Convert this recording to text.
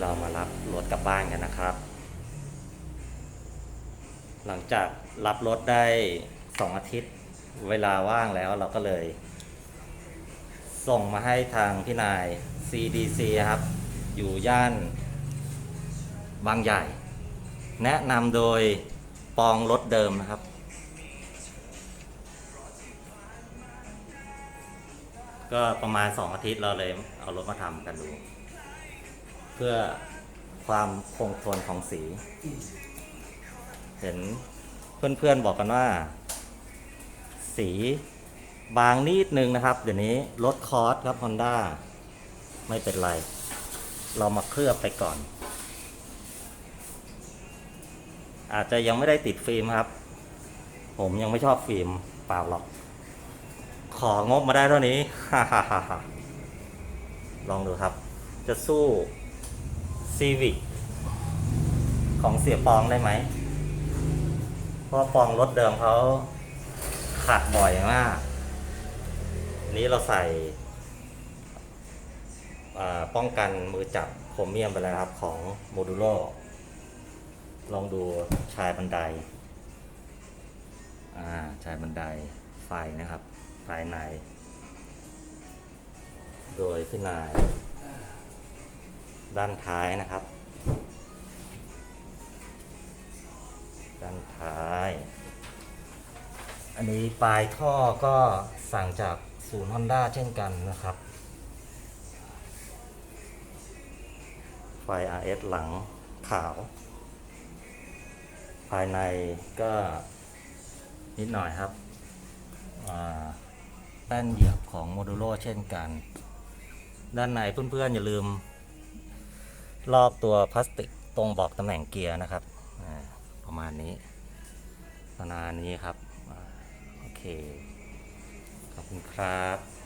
เรามารับรถกลับบ้านกันนะครับ หลังจากรับรถได้สองอาทิตย์ เวลาว่างแล้วเราก็เลย ส่งมาให้ทางพี่นาย CDC ครับ อยู่ย่านบางใหญ่ แนะนำโดยปองรถเดิมนะครับ ก็ประมาณ 2 อาทิตย์เราเลยเอารถมาทำกันดู พื่อความคงทนของสี เห็นเพื่อนๆบอกกันว่า สีบางนิดนึงนะครับ เดี๋ยวนี้ลดคอสครับ Honda ไม่เป็นไร เรามาเคลือบไปก่อน อาจจะยังไม่ได้ติดฟิล์มครับ ผมยังไม่ชอบฟิล์มเปล่าหรอก ของบมาได้เท่านี้ ลองดูครับ จะสู้ ซีวิกของเสียปองได้ไหม เพราะปองรถเดิมเขาขัดบ่อยมาก นี้เราใส่ป้องกันมือจับโครเมียมไปแล้วครับของโมดูโลลองดูชายบันได อ่า ชายบันไดไฟนะครับ ภายใน โดยพี่นาย ด้านท้ายนะครับ ด้านท้าย อันนี้ปลายท่อก็สั่งจากศูนย์ฮอนด้าเช่นกันนะครับ ไฟ RS หลังขาว ภายในก็นิดหน่อยครับแป้นเหยียบของโมดูโ o เช่นกัน ด้านในเพื่อนๆอย่าลืม รอบตัวพลาสติกตรงบอกตำแหน่งเกียร์นะครับประมาณนี้ประมาณนี้ครับโอเคขอบคุณครับ